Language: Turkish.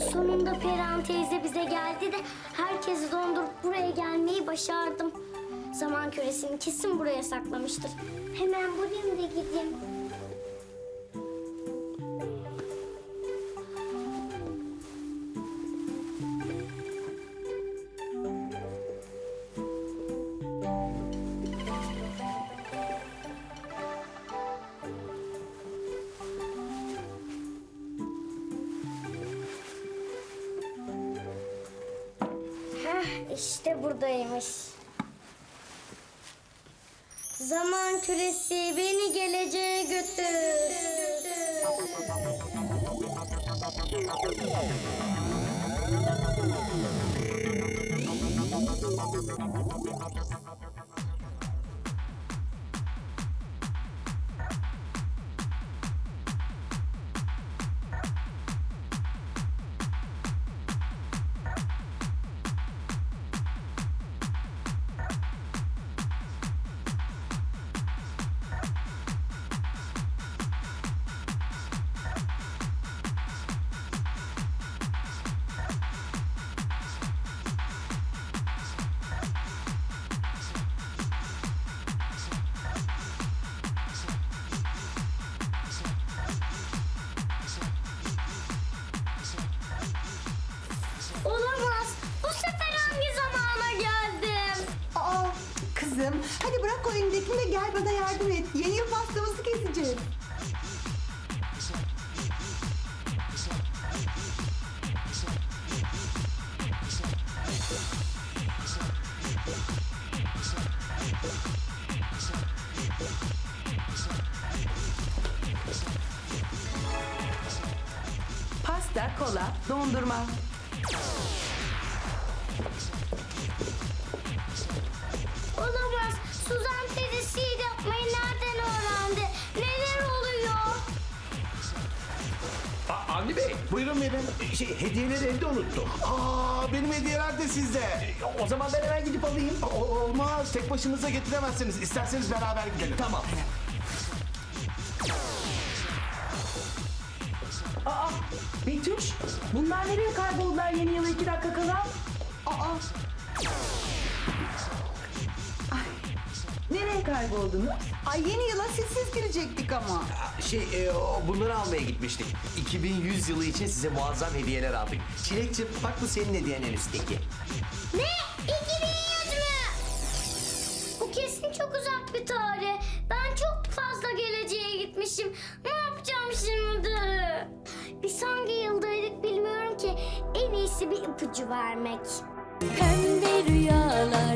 Sonunda Perihan teyze bize geldi de herkesi dondurup buraya gelmeyi başardım. Zaman küresini kesin buraya saklamıştır. Hemen bulayım da gideyim. Heh, işte buradaymış. Zaman küresi beni geleceğe götür. Kızım hadi bırak o elindekini de gel bana yardım et. Yeni yıl pastamızı keseceğiz. Pasta, kola, dondurma. Olamaz. Suzan teyze sihir yapmayı nereden öğrendi? Neler oluyor? Aa, Avni Bey, Buyurun verin. şey hediyeleri evde unuttum. Aa benim hediyeler de sizde. O zaman ben hemen gidip alayım. O- olmaz. Tek başınıza getiremezsiniz. İsterseniz beraber gidelim. Tamam. Aa, Betüş, bunlar nereye kayboldular yeni yıla iki dakika kala? Kayboldunuz? ay yeni yıla sessiz girecektik ama. Şey, e, o, bunları almaya gitmiştik. 2100 yılı için size muazzam hediyeler aldık. Çilekçim, bak bu senin hediyen en üstteki. Ne? 2100 mü? Bu kesin çok uzak bir tarih. Ben çok fazla geleceğe gitmişim. Ne yapacağım şimdi? Biz hangi yıldaydık bilmiyorum ki. En iyisi bir ipucu vermek. Pembe rüyalar